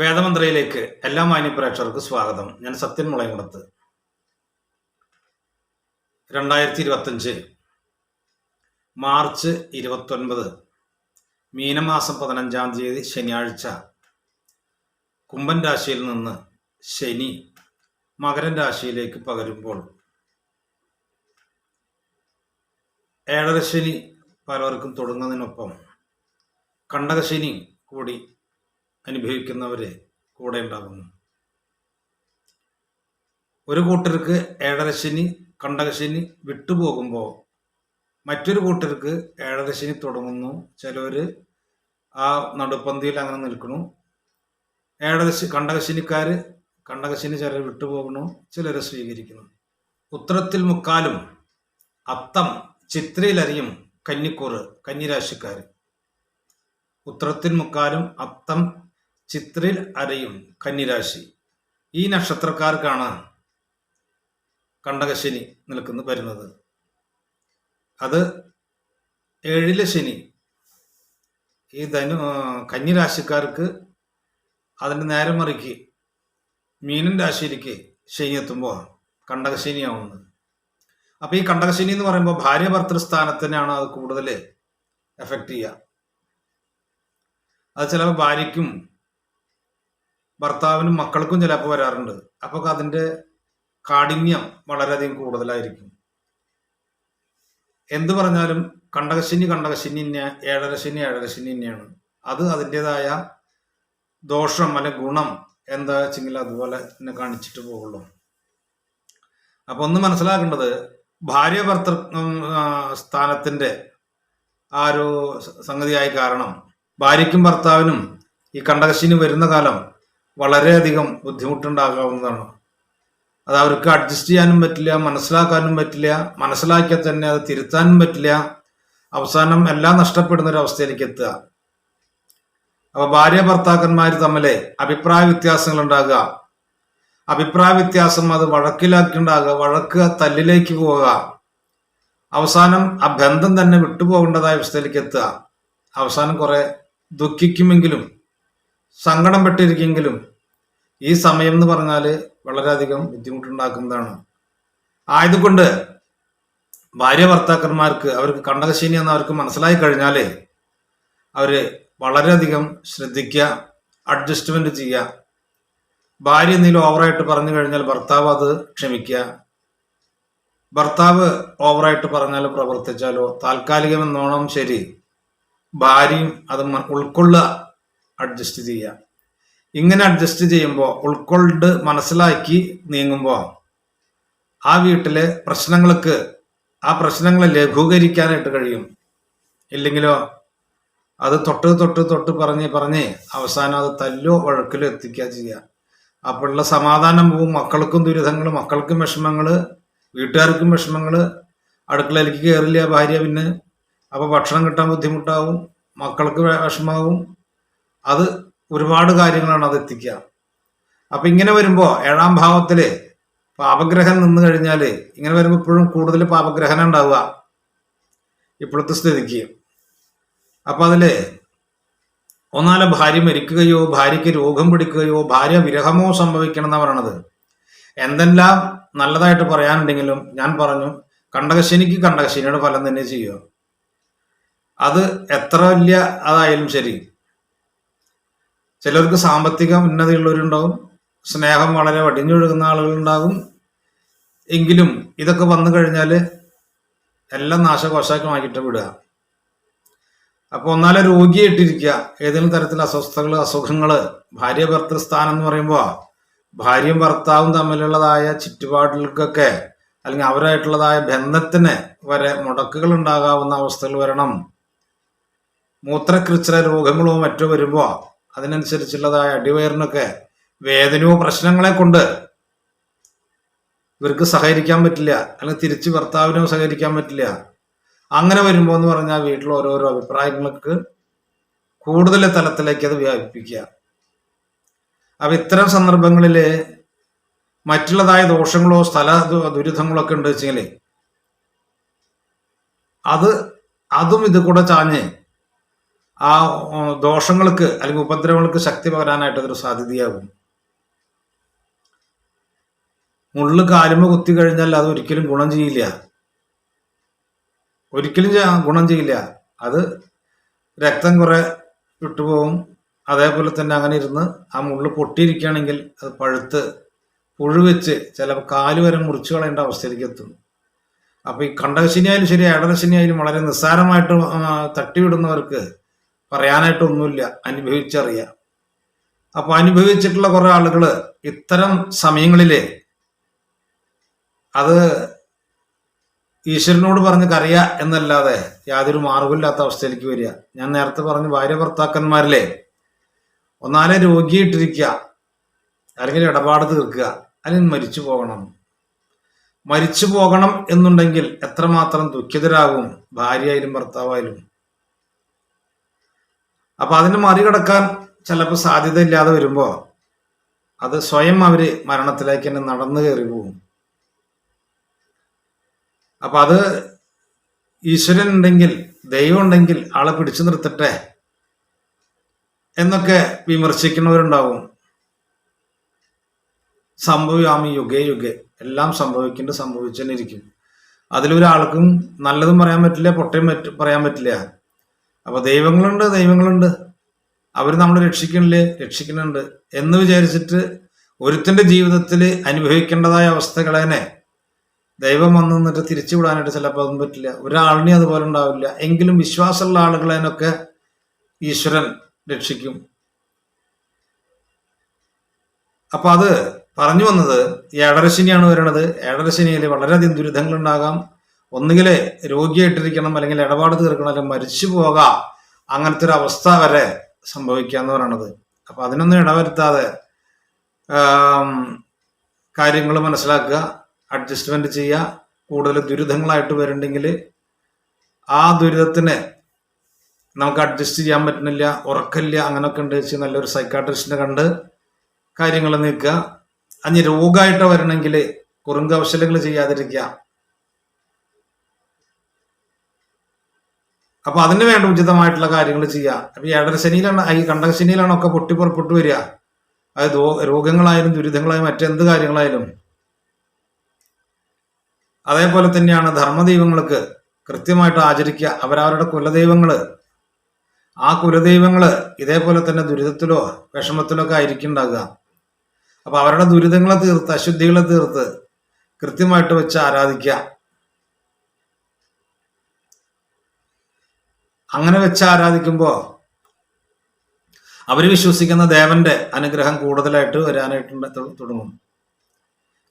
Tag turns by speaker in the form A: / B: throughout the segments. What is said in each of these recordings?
A: വേദമന്ത്രയിലേക്ക് എല്ലാ മാന്യ പ്രേക്ഷകർക്ക് സ്വാഗതം. ഞാൻ സത്യൻ മുളയങ്കുളത്ത് രണ്ടായിരത്തി ഇരുപത്തഞ്ച് മാർച്ച് ഇരുപത്തൊൻപത് മീനമാസം പതിനഞ്ചാം തീയതി ശനിയാഴ്ച. കുംഭൻ രാശിയിൽ നിന്ന് ശനി മകരൻ രാശിയിലേക്ക് പകരുമ്പോൾ ഏഴരശനി പലവർക്കും തുടങ്ങുന്നതിനൊപ്പം കണ്ടകശനി കൂടി അനുഭവിക്കുന്നവര് കൂടെ ഉണ്ടാകുന്നു. ഒരു കൂട്ടർക്ക് ഏഴരശനി കണ്ടകശനി വിട്ടുപോകുമ്പോൾ മറ്റൊരു കൂട്ടർക്ക് ഏഴരശനി തുടങ്ങുന്നു. ചിലവര് ആ നടുപ്പന്തിയിൽ അങ്ങനെ നിൽക്കുന്നു. ഏഴരശി കണ്ടകശനിക്കാര് കണ്ടകശനി ചിലർ വിട്ടുപോകണു ചിലരെ സ്വീകരിക്കുന്നു. ഉത്തരത്തിൽ മുക്കാലും അത്തം ചിത്രയിലറിയും കന്നിക്കൂറ് കന്നിരാശിക്കാർ ഉത്തരത്തിൽ മുക്കാലും അത്തം ചിത്രയിൽ അരയും കന്നിരാശി. ഈ നക്ഷത്രക്കാർക്കാണ് കണ്ടകശനി നിൽക്കുന്നു വരുന്നത്. അത് ഏഴിലെ ശനി. ഈ ധനു കന്നിരാശിക്കാർക്ക് അതിന്റെ നേരെ മറിക്ക് മീനൻ രാശിയിലേക്ക് ശനി എത്തുമ്പോൾ കണ്ടകശനിയാവുന്നത്. അപ്പോൾ ഈ കണ്ടകശനി എന്ന് പറയുമ്പോൾ ഭാര്യ ഭർത്തൃ സ്ഥാനത്തിനാണ് അത് കൂടുതൽ എഫക്റ്റ് ചെയ്യുക. അത് ചിലപ്പോൾ ഭാര്യയ്ക്കും ഭർത്താവിനും മക്കൾക്കും ചിലപ്പോൾ വരാറുണ്ട്. അപ്പോൾ അതിന്റെ കാഠിന്യം വളരെയധികം കൂടുതലായിരിക്കും. എന്തു പറഞ്ഞാലും കണ്ടകശിനി കണ്ടകശിനി തന്നെ ഏഴരശിനി ഏഴരശിനി തന്നെയാണ് അത് അതിന്റെതായ ദോഷം അല്ലെ ഗുണം എന്താ വെച്ചെങ്കിൽ അതുപോലെ തന്നെ കാണിച്ചിട്ട് പോകുള്ളൂ. അപ്പൊ ഒന്ന് മനസ്സിലാക്കേണ്ടത് ഭാര്യ ഭർത്തൃ സ്ഥാനത്തിന്റെ ആ ഒരു സംഗതിയായ കാരണം ഭാര്യയ്ക്കും ഭർത്താവിനും ഈ കണ്ടകശിനി വരുന്ന കാലം വളരെയധികം ബുദ്ധിമുട്ടുണ്ടാകാവുന്നതാണ്. അത് അവർക്ക് അഡ്ജസ്റ്റ് ചെയ്യാനും പറ്റില്ല മനസ്സിലാക്കാനും പറ്റില്ല മനസ്സിലാക്കിയാൽ തന്നെ അത് തിരുത്താനും പറ്റില്ല. അവസാനം എല്ലാം നഷ്ടപ്പെടുന്ന ഒരു അവസ്ഥയിലേക്ക് എത്തുക. അപ്പൊ ഭാര്യ ഭർത്താക്കന്മാർ തമ്മിലെ അഭിപ്രായ വ്യത്യാസങ്ങൾ ഉണ്ടാകുക അഭിപ്രായ വ്യത്യാസം അത് വഴക്കിലാക്കി ഉണ്ടാകുക വഴക്ക് തല്ലിലേക്ക് പോവുക. അവസാനം ആ ബന്ധം തന്നെ വിട്ടുപോകേണ്ടതായ അവസ്ഥയിലേക്ക് എത്തുക. അവസാനം കുറെ ദുഃഖിക്കുമെങ്കിലും സങ്കടം പെട്ടിരിക്കെങ്കിലും ഈ സമയം എന്ന് പറഞ്ഞാൽ വളരെയധികം ബുദ്ധിമുട്ടുണ്ടാക്കുന്നതാണ്. ആയതുകൊണ്ട് ഭാര്യ ഭർത്താക്കന്മാർക്ക് അവർക്ക് കണ്ടകശീനി എന്ന് അവർക്ക് മനസ്സിലായി കഴിഞ്ഞാൽ അവർ വളരെയധികം ശ്രദ്ധിക്കുക അഡ്ജസ്റ്റ്മെന്റ് ചെയ്യുക. ഭാര്യ എന്തെങ്കിലും ഓവറായിട്ട് പറഞ്ഞു കഴിഞ്ഞാൽ ഭർത്താവ് അത് ക്ഷമിക്കുക. ഭർത്താവ് ഓവറായിട്ട് പറഞ്ഞാലോ പ്രവർത്തിച്ചാലോ താൽക്കാലികമെന്നോണം ശരി. ഭാര്യയും അത് ഉൾക്കൊള്ളുക അഡ്ജസ്റ്റ് ചെയ്യുക. ഇങ്ങനെ അഡ്ജസ്റ്റ് ചെയ്യുമ്പോൾ ഉൾക്കൊണ്ട് മനസ്സിലാക്കി നീങ്ങുമ്പോൾ ആ വീട്ടിലെ പ്രശ്നങ്ങൾക്ക് ആ പ്രശ്നങ്ങളെ ലഘൂകരിക്കാനായിട്ട് കഴിയും. ഇല്ലെങ്കിലോ അത് തൊട്ട് തൊട്ട് തൊട്ട് പറഞ്ഞ് പറഞ്ഞ് അവസാനം അത് തല്ലോ വഴക്കിലോ എത്തിക്കുക ചെയ്യുക. അപ്പോഴുള്ള സമാധാനം പോവും. മക്കൾക്കും ദുരിതങ്ങൾ മക്കൾക്കും വിഷമങ്ങൾ വീട്ടുകാർക്കും വിഷമങ്ങൾ അടുക്കളയിലേക്ക് കയറില്ല ഭാര്യ പിന്നെ. അപ്പോൾ ഭക്ഷണം കിട്ടാൻ ബുദ്ധിമുട്ടാവും. മക്കൾക്ക് വിഷമാവും അത് ഒരുപാട് കാര്യങ്ങളാണ് അത് എത്തിക്കുക. അപ്പൊ ഇങ്ങനെ വരുമ്പോ ഏഴാം ഭാവത്തിൽ പാപഗ്രഹം നിന്ന് കഴിഞ്ഞാൽ ഇങ്ങനെ വരുമ്പോ ഇപ്പോഴും കൂടുതൽ പാപഗ്രഹനം ഉണ്ടാവുക. ഇപ്പോഴത്തെ സ്ഥിതിക്ക്. അപ്പൊ അതിൽ ഒന്നാലെ ഭാര്യ മരിക്കുകയോ ഭാര്യയ്ക്ക് രോഗം പിടിക്കുകയോ ഭാര്യ വിരഹമോ സംഭവിക്കണം എന്നാ പറയണത് എന്തെല്ലാം നല്ലതായിട്ട് പറയാനുണ്ടെങ്കിലും ഞാൻ പറഞ്ഞു കണ്ടകശനിക്ക് കണ്ടകശനിയുടെ ഫലം തന്നെ ചെയ്യുക. അത് എത്ര വലിയ അതായാലും ശരി. ചിലർക്ക് സാമ്പത്തിക ഉന്നതിയുള്ളവരുണ്ടാവും സ്നേഹം വളരെ വടിഞ്ഞൊഴുകുന്ന ആളുകളുണ്ടാകും. എങ്കിലും ഇതൊക്കെ വന്നു കഴിഞ്ഞാൽ എല്ലാം നാശകോശാക്കമാക്കിയിട്ട് വിടുക. അപ്പോൾ ഒന്നാലെ രോഗിയായിട്ടിരിക്കുക. ഏതെങ്കിലും തരത്തിൽ അസ്വസ്ഥകൾ അസുഖങ്ങൾ ഭാര്യ ഭർത്തൃ സ്ഥാനം എന്ന് പറയുമ്പോൾ ഭാര്യയും ഭർത്താവും തമ്മിലുള്ളതായ ചുറ്റുപാടുകൾക്കൊക്കെ അല്ലെങ്കിൽ അവരായിട്ടുള്ളതായ ബന്ധത്തിന് വരെ മുടക്കുകൾ ഉണ്ടാകാവുന്ന അവസ്ഥകൾ വരണം. മൂത്രകൃച്ഛ്ര രോഗങ്ങളോ മറ്റോ വരുമ്പോൾ അതിനനുസരിച്ചുള്ളതായ അടിവയറിനൊക്കെ വേദനയോ പ്രശ്നങ്ങളെ കൊണ്ട് ഇവർക്ക് സഹകരിക്കാൻ പറ്റില്ല. അല്ലെങ്കിൽ തിരിച്ച് ഭർത്താവിനോ സഹകരിക്കാൻ പറ്റില്ല. അങ്ങനെ വരുമ്പോൾ എന്ന് പറഞ്ഞാൽ വീട്ടിൽ ഓരോരോ അഭിപ്രായങ്ങൾക്ക് കൂടുതൽ തലത്തിലേക്ക് അത് വ്യാപിപ്പിക്കുക. അപ്പൊ ഇത്തരം സന്ദർഭങ്ങളിൽ മറ്റുള്ളതായ ദോഷങ്ങളോ സ്ഥല ദുരിതങ്ങളോ ഒക്കെ ഉണ്ട് വെച്ചെങ്കിൽ അത് അതും ഇത് കൂടെ ചാഞ്ഞ് ആ ദോഷങ്ങൾക്ക് അല്ലെങ്കിൽ ഉപദ്രവങ്ങൾക്ക് ശക്തി പകരാനായിട്ട് അതൊരു സാധ്യതയാകും. മുള്ളു കാലുമ കുത്തി കഴിഞ്ഞാൽ അത് ഒരിക്കലും ഗുണം ചെയ്യില്ല. ഒരിക്കലും ഗുണം ചെയ്യില്ല. അത് രക്തം കുറെ വിട്ടുപോകും. അതേപോലെ തന്നെ അങ്ങനെ ഇരുന്ന് ആ മുള്ളു പൊട്ടിയിരിക്കുകയാണെങ്കിൽ അത് പഴുത്ത് പുഴു വെച്ച് ചിലപ്പോൾ കാൽ വരെ മുറിച്ചു കളയേണ്ട അവസ്ഥയിലേക്ക് എത്തും. അപ്പോൾ ഈ കണ്ടകശിനിയായാലും ശരി ഏടലശിനി ആയാലും വളരെ നിസ്സാരമായിട്ട് തട്ടിവിടുന്നവർക്ക് പറയാനായിട്ടൊന്നുമില്ല. അനുഭവിച്ചറിയാം. അപ്പൊ അനുഭവിച്ചിട്ടുള്ള കുറെ ആളുകൾ ഇത്തരം സമയങ്ങളിൽ അത് ഈശ്വരനോട് പറഞ്ഞ് കറിയ എന്നല്ലാതെ യാതൊരു മാർഗമില്ലാത്ത അവസ്ഥയിലേക്ക് വരിക. ഞാൻ നേരത്തെ പറഞ്ഞ ഭാര്യ ഭർത്താക്കന്മാരിലെ ഒന്നാലെ രോഗിയിട്ടിരിക്കുക അല്ലെങ്കിൽ ഇടപാട് തീർക്കുക. അല്ലെങ്കിൽ മരിച്ചു പോകണം. മരിച്ചു പോകണം എന്നുണ്ടെങ്കിൽ എത്രമാത്രം ദുഃഖിതരാകും. ഭാര്യയായാലും ഭർത്താവായാലും. അപ്പൊ അതിനെ മറികടക്കാൻ ചിലപ്പോൾ സാധ്യതയില്ലാതെ വരുമ്പോ അത് സ്വയം അവർ മരണത്തിലേക്ക് തന്നെ നടന്നു കയറി പോകും അപ്പൊ അത് ഈശ്വരൻ ഉണ്ടെങ്കിൽ ദൈവം ഉണ്ടെങ്കിൽ ആളെ പിടിച്ചു നിർത്തട്ടെ എന്നൊക്കെ വിമർശിക്കുന്നവരുണ്ടാവും. സംഭവ്യാമി യുഗേ യുഗേ എല്ലാം സംഭവിക്കേണ്ട ഇരിക്കും. അതിലൊരാൾക്കും നല്ലതും പറയാൻ പറ്റില്ല പൊട്ടയും പറയാൻ പറ്റില്ല. അപ്പൊ ദൈവങ്ങളുണ്ട് ദൈവങ്ങളുണ്ട്. അവർ നമ്മളെ രക്ഷിക്കണില്ലേ? രക്ഷിക്കുന്നുണ്ട് എന്ന് വിചാരിച്ചിട്ട് ഒരുത്തിന്റെ ജീവിതത്തിൽ അനുഭവിക്കേണ്ടതായ അവസ്ഥകളെ ദൈവം വന്നു നിന്നിട്ട് തിരിച്ചു വിടാനായിട്ട് ചിലപ്പോൾ അതൊന്നും പറ്റില്ല. ഒരാളിനെ അതുപോലെ ഉണ്ടാവില്ല. എങ്കിലും വിശ്വാസമുള്ള ആളുകളെനൊക്കെ ഈശ്വരൻ രക്ഷിക്കും. അപ്പൊ അത് പറഞ്ഞു വന്നത് ഏഴരശനിയാണ് വരുന്നത് ഏഴരശനിയിൽ വളരെയധികം ദുരിതങ്ങൾ ഉണ്ടാകാം ഒന്നുകിൽ രോഗിയായിട്ടിരിക്കണം അല്ലെങ്കിൽ ഇടപാട് തീർക്കണം അല്ലെങ്കിൽ മരിച്ചു പോകാം അങ്ങനത്തെ ഒരു അവസ്ഥ വരെ സംഭവിക്കാന്ന് പറയണത് അപ്പൊ അതിനൊന്നും ഇടവരുത്താതെ കാര്യങ്ങൾ മനസ്സിലാക്കുക അഡ്ജസ്റ്റ്മെന്റ് ചെയ്യുക കൂടുതൽ ദുരിതങ്ങളായിട്ട് വരുന്നുണ്ടെങ്കിൽ ആ ദുരിതത്തിന് നമുക്ക് അഡ്ജസ്റ്റ് ചെയ്യാൻ പറ്റുന്നില്ല ഉറക്കമില്ല അങ്ങനെയൊക്കെ ഉണ്ട് വെച്ച് നല്ലൊരു സൈക്കാട്രിസ്റ്റിനെ കണ്ട് കാര്യങ്ങൾ നീക്കുക. അഞ്ഞ് രോഗമായിട്ട് വരണമെങ്കിൽ കുറുങ്കവശലങ്ങൾ ചെയ്യാതിരിക്കുക. അപ്പൊ അതിന് വേണ്ട ഉചിതമായിട്ടുള്ള കാര്യങ്ങൾ ചെയ്യുക അപ്പൊ ഏടരശനിയിലാണ് ഈ കണ്ടകശനിയിലാണ് ഒക്കെ പൊട്ടി പുറപ്പെട്ടു വരിക. അത് ദോ- രോഗങ്ങളായാലും ദുരിതങ്ങളായാലും മറ്റെന്ത് കാര്യങ്ങളായാലും. അതേപോലെ തന്നെയാണ് ധർമ്മദൈവങ്ങൾക്ക് കൃത്യമായിട്ട് ആചരിക്കുക. അവരവരുടെ കുലദൈവങ്ങൾ. ആ കുലദൈവങ്ങൾ ഇതേപോലെ തന്നെ ദുരിതത്തിലോ വിഷമത്തിലോ ഒക്കെ ആയിരിക്കും ഉണ്ടാകുക അപ്പൊ അവരുടെ ദുരിതങ്ങളെ തീർത്ത് അശുദ്ധികളെ തീർത്ത് കൃത്യമായിട്ട് വെച്ച് ആരാധിക്കുക. അങ്ങനെ വെച്ച് ആരാധിക്കുമ്പോൾ അവർ വിശ്വസിക്കുന്ന ദേവന്റെ അനുഗ്രഹം കൂടുതലായിട്ട് വരാനായിട്ട് തുടങ്ങും.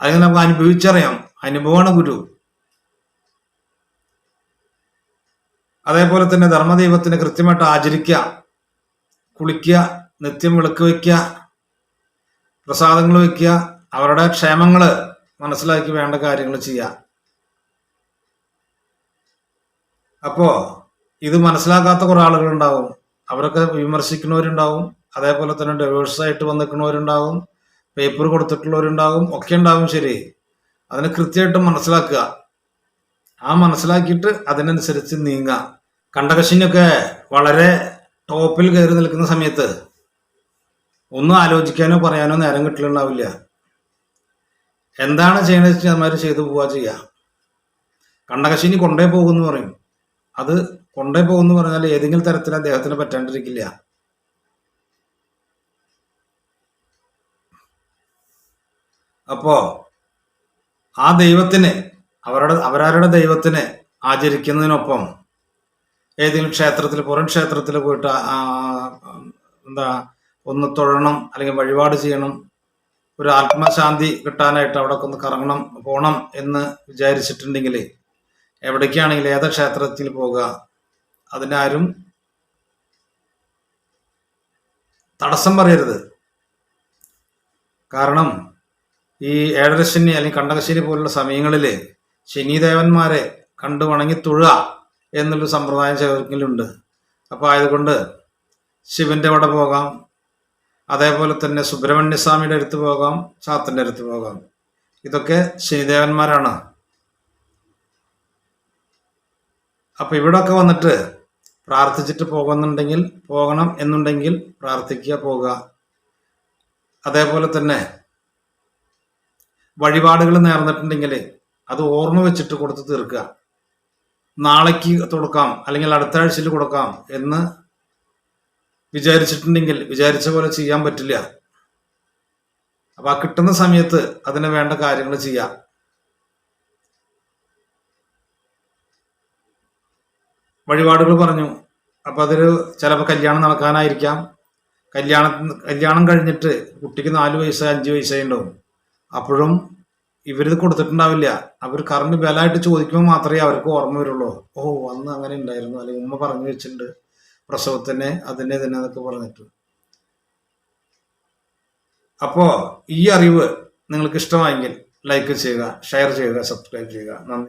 A: അതിന് നമുക്ക് അനുഭവിച്ചറിയാം. അനുഭവമാണ് ഗുരു. അതേപോലെ തന്നെ ധർമ്മദൈവത്തിന് കൃത്യമായിട്ട് ആചരിക്കുക കുളിക്കുക നിത്യം വിളക്ക് വയ്ക്കുക പ്രസാദങ്ങൾ വയ്ക്കുക അവരുടെ ക്ഷേമങ്ങൾ മനസ്സിലാക്കി വേണ്ട കാര്യങ്ങൾ ചെയ്യുക. അപ്പോ ഇത് മനസ്സിലാക്കാത്ത കുറെ ആളുകളുണ്ടാവും. അവരൊക്കെ വിമർശിക്കുന്നവരുണ്ടാവും. അതേപോലെ തന്നെ ഡൈവേഴ്സ് ആയിട്ട് വന്നിരിക്കുന്നവരുണ്ടാവും. പേപ്പർ കൊടുത്തിട്ടുള്ളവരുണ്ടാവും. ഒക്കെ ഉണ്ടാവും ശരി. അതിനെ കൃത്യമായിട്ട് മനസ്സിലാക്കുക. ആ മനസ്സിലാക്കിയിട്ട് അതിനനുസരിച്ച് നീങ്ങുക. കണ്ടകശിനൊക്കെ വളരെ ടോപ്പിൽ കയറി നിൽക്കുന്ന സമയത്ത് ഒന്നും ആലോചിക്കാനോ പറയാനോ നേരം കിട്ടിലുണ്ടാവില്ല. എന്താണ് ചെയ്യണമെന്ന് വെച്ചാൽ ചെയ്തു പോവുക ചെയ്യുക കണ്ടകശിനി കൊണ്ടേ പോകുമെന്ന് പറയും. അത് കൊണ്ടേ പോകുമെന്ന് പറഞ്ഞാൽ ഏതെങ്കിലും തരത്തിൽ അദ്ദേഹത്തിന് പറ്റാണ്ടിരിക്കില്ല. അപ്പോ ആ ദൈവത്തിന് അവരുടെ അവരാരുടെ ദൈവത്തിനെ ആചരിക്കുന്നതിനൊപ്പം ഏതെങ്കിലും ക്ഷേത്രത്തിൽ പുറം ക്ഷേത്രത്തിൽ പോയിട്ട് എന്താ ഒന്ന് തൊഴണം അല്ലെങ്കിൽ വഴിപാട് ചെയ്യണം ഒരു ആത്മശാന്തി കിട്ടാനായിട്ട് അവിടെ ഒന്ന് കറങ്ങണം പോകണം എന്ന് വിചാരിച്ചിട്ടുണ്ടെങ്കിൽ എവിടേക്കാണെങ്കിൽ ഏത് ക്ഷേത്രത്തിൽ പോകുക അതിനാരും തടസ്സം പറയരുത്. കാരണം ഈ ഏഴരശനി അല്ലെങ്കിൽ കണ്ടകശനി പോലുള്ള സമയങ്ങളിൽ ശനിദേവന്മാരെ കണ്ടു വണങ്ങി തുഴ എന്നുള്ളൊരു സമ്പ്രദായം ചിലർക്കിലുണ്ട് അപ്പോൾ ആയതുകൊണ്ട് ശിവന്റെ അവിടെ പോകാം. അതേപോലെ തന്നെ സുബ്രഹ്മണ്യസ്വാമിയുടെ അടുത്ത് പോകാം ചാത്തന്റെ അടുത്ത് പോകാം. ഇതൊക്കെ ശനിദേവന്മാരാണ്. അപ്പൊ ഇവിടൊക്കെ വന്നിട്ട് പ്രാർത്ഥിച്ചിട്ട് പോകുന്നുണ്ടെങ്കിൽ പോകണം എന്നുണ്ടെങ്കിൽ പ്രാർത്ഥിക്കുക പോകുക അതേപോലെ തന്നെ വഴിപാടുകൾ നേർന്നിട്ടുണ്ടെങ്കിൽ അത് ഓർമ്മ വെച്ചിട്ട് കൊടുത്ത് തീർക്കുക. നാളേക്ക് കൊടുക്കാം അല്ലെങ്കിൽ അടുത്ത ആഴ്ചയിൽ കൊടുക്കാം എന്ന് വിചാരിച്ചിട്ടുണ്ടെങ്കിൽ വിചാരിച്ച പോലെ ചെയ്യാൻ പറ്റില്ല. അപ്പൊ ആ കിട്ടുന്ന സമയത്ത് അതിന് വേണ്ട കാര്യങ്ങൾ ചെയ്യാം. വഴിപാടുകൾ പറഞ്ഞു. അപ്പൊ അതൊരു ചിലപ്പോൾ കല്യാണം നടക്കാനായിരിക്കാം. കല്യാണം കല്യാണം കഴിഞ്ഞിട്ട് കുട്ടിക്ക് നാല് വയസ്സ് അഞ്ച് വയസ്സായി ഉണ്ടാവും. അപ്പോഴും ഇവരിത് കൊടുത്തിട്ടുണ്ടാവില്ല. അവർ കറണ്ട് ബലമായിട്ട് ചോദിക്കുമ്പോൾ മാത്രമേ അവർക്ക് ഓർമ്മ വരുള്ളൂ. ഓ അന്ന് അങ്ങനെ ഉണ്ടായിരുന്നു. അല്ലെങ്കിൽ ഉമ്മ പറഞ്ഞു വെച്ചിട്ടുണ്ട്. പ്രസവത്തിന് അതിനെ തന്നെ എന്നൊക്കെ പറഞ്ഞിട്ട്. അപ്പോ ഈ അറിവ് നിങ്ങൾക്ക് ഇഷ്ടമായെങ്കിൽ ലൈക്ക് ചെയ്യുക ഷെയർ ചെയ്യുക സബ്സ്ക്രൈബ് ചെയ്യുക. നന്ദി.